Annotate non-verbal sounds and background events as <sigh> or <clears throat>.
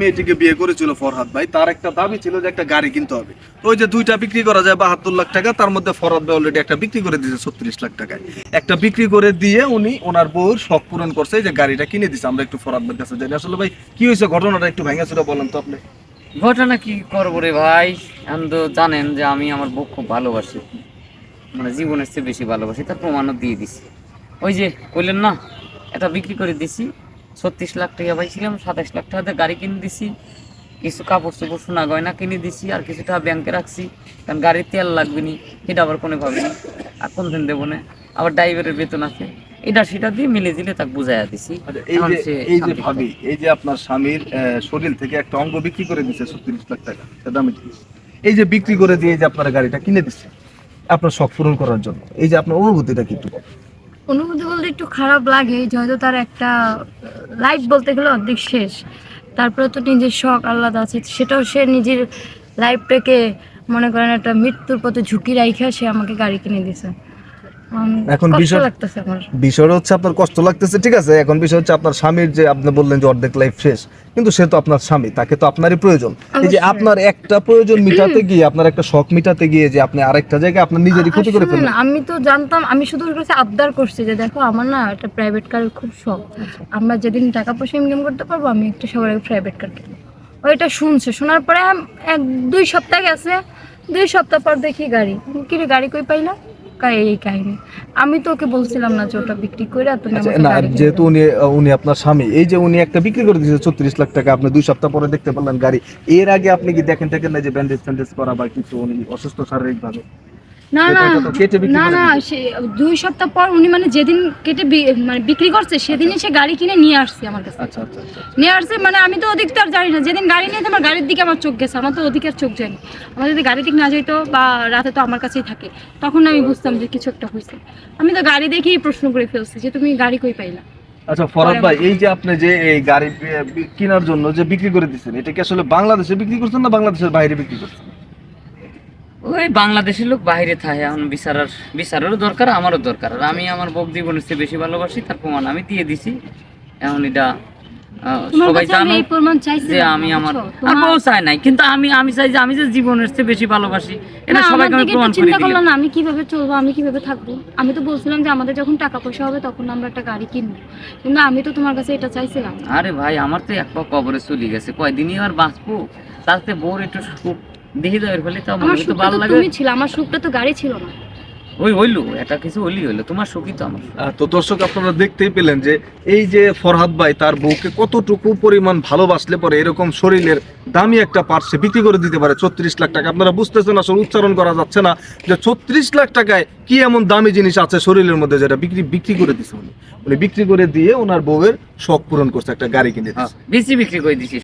মেয়েটিকে বিয়ে করেছিল ফরহাদ ভাই, তার একটা দাবি ছিল যে একটা গাড়ি কিনতে হবে। ওই যে দুইটা বিক্রি করা যায় বাহাত্তর লাখ টাকা, তার মধ্যে ফরহাদ ভাই অলরেডি একটা বিক্রি করে দিয়েছে ছত্রিশ লাখ টাকায়। একটা বিক্রি করে দিয়ে উনি ওনার বউর শখ পূরণ করছে যে গাড়িটা কিনে দিছে। আমরা একটু ফরহাদ ভাইয়ের কাছে জানি আসলে ভাই, কি হয়েছে ঘটনাটা একটু ভেঙে ছিল বলেন তো আপনি। ঘটনা কি করব রে ভাই? এখন তো জানেন যে আমি আমার বউ খুব ভালোবাসি। মানে জীবনের চেয়ে বেশি ভালোবাসি, তার প্রমাণও দিয়ে দিছি। ওই যে কইলেন না, এটা বিক্রি করে দিছি ছত্রিশ লাখ টাকা পাইছিলাম সাতাশ লাখ টাকাতে গাড়ি কিনে দিছি। কিছু কাপড় চোপড় সোনা গয়না কিনে দিছি আর কিছু টাকা ব্যাংকে রাখছি। কারণ গাড়ির তেল লাগবে নি এটা আবার কোনো ভাবিনি আর কোন দিন দেবো না? আবার ড্রাইভারের বেতন আছে। এটা সেটা দিয়ে মিলে দিলে তাকে বুঝাইয়া দিছি। আচ্ছা, এই যে এই যে শান্তি ভাবি এই যে আপনার স্বামীর শরীর থেকে একটা অঙ্গ বিক্রি করে দিচ্ছে ছত্রিশ লাখ টাকা দামি এই যে বিক্রি করে দিয়ে যে আপনার গাড়িটা কিনে দিচ্ছে আপনার শখ পূরণ করার জন্য এই যে আপনার অনুভূতিটা কি একটু বলেন? অনুভূতি বলতে একটু খারাপ লাগে হয়তো তার একটা লাইফ বলতে গেলে অর্ধেক শেষ। তারপরে তো নিজের শখ আলাদা আছে, সেটাও সে নিজের লাইফটাকে মনে করেন একটা মৃত্যুর পথে ঝুঁকি রাইখা সে আমাকে গাড়ি কিনে দিছে। এখন বিষয়- হচ্ছে আপনার কষ্ট লাগতেছে ঠিক আছে? এখন বিষয় হচ্ছে আপনার স্বামীর যে আপনি বললেন যে অর্ধেক লাইফ শেষ কিন্তু সে তো আপনার স্বামী তাকে তো আপনারই প্রয়োজন। এই যে আপনার একটা প্রয়োজন মিটাতে <clears throat> গিয়ে আপনার একটা শখ মিটাতে গিয়ে যে আপনি আরেকটা জায়গায় আপনার নিজেরই ক্ষতি করে ফেললেন। আমি তো জানতাম আমি শুধু ওর কাছে আবদার করছি যে দেখো আমার না একটা প্রাইভেট কার খুব শখ। আমরা যেদিন টাকা পয়সা ইনকাম করতে পারব আমি একটা সবার প্রাইভেট কার কিনবো। ওইটা শুনছে শোনার পরে এক দুই সপ্তাহ গেছে দুই সপ্তাহ পর দেখি গাড়ি। কিরে গাড়ি কই পাইলা? কাই এই কাহিনী। আমি তো ওকে বলছিলাম না যে ওটা বিক্রি করে তুমি আচ্ছা, না যেহেতু উনি উনি আপনার স্বামী এই যে উনি একটা বিক্রি করে দিয়েছে ছত্রিশ লাখ টাকা আপনি দুই সপ্তাহ পরে দেখতে পারলেন গাড়ি। এর আগে আপনি কি দেখেন দেখেন না যে ব্যান্ডেজ ফ্যান্ডেজ করা বা কিছু উনি অসুস্থ শারীরিক ভাবে না না না না সে দুই সপ্তাহ পর উনি মানে যেদিন কেটে মানে বিক্রি করছে সেদিনই সে গাড়ি কিনে নিয়ে আসছে আমার কাছে। আচ্ছা আচ্ছা আচ্ছা নিয়ে আসছে মানে আমি তো ওদিক তো আর জানি না। যেদিন গাড়ি নিয়ে আমার গাড়ির দিকে আমার চোখ গেছে আমার তো ওদিকে আর চোখ যায়নি আমার যদি গাড়ি দিক না বা রাতে তো আমার কাছেই থাকে তখন আমি বুঝতাম যে কিছু একটা হয়েছে আমি তো গাড়ি দেখেই প্রশ্ন করে ফেলছি যে তুমি গাড়ি কই পাইলা? আচ্ছা ফরাদ ভাই এই যে আপনি যে এই গাড়ি কেনার জন্য যে বিক্রি করে দিচ্ছেন এটা কি আসলে বাংলাদেশে বিক্রি করছেন না বাংলাদেশের বাইরে বিক্রি করছেন? ওই বাংলাদেশের লোক বাইরে থাকে এখন বিচারার বিচারেরও দরকার আমারও দরকার। আর আমি আমার বক জীবনের চেয়ে বেশি ভালোবাসি তার প্রমাণ আমি দিয়ে দিছি। এখন এটা সবাই জানো যে আমি আমার আর বউ নাই কিন্তু আমি আমি চাই যে আমি যে জীবনের চেয়ে বেশি ভালোবাসি এটা সবাইকে আমি প্রমাণ করে করলাম না আমি কীভাবে চলবো আমি কীভাবে থাকব? আমি তো বলছিলাম যে আমাদের যখন টাকা পয়সা হবে তখন আমরা একটা গাড়ি কিনবো। কিন্তু আমি তো তোমার কাছে এটা চাইছিলাম। আরে ভাই আমার তো এক পা কবরে চলে গেছে কয়দিনই আর বাঁচবো? তাতে বউর একটু দেখে ফলে তো আমার তো ভালো লাগে। তুমি ছিল আমার সুখটা তো গাড়ি ছিল না। ওই হইল এটা কিছু হইলি হইল তোমার সুখই তো আমার। তো দর্শক আপনারা দেখতেই পেলেন যে এই যে ফরহাদ ভাই তার বউকে কতটুকু পরিমাণ ভালোবাসলে পরে এরকম শরীরের দামি একটা পার্ট সে বিক্রি করে দিতে পারে ছত্রিশ লাখ টাকা। আপনারা বুঝতেছেন আসলে উচ্চারণ করা যাচ্ছে না যে ছত্রিশ লাখ টাকায় কি এমন দামি জিনিস আছে শরীরের মধ্যে যেটা বিক্রি বিক্রি করে দিছে উনি? উনি বিক্রি করে দিয়ে ওনার বউয়ের শখ পূরণ করছে একটা গাড়ি কিনে দিচ্ছে বেশি বিক্রি করে দিছি।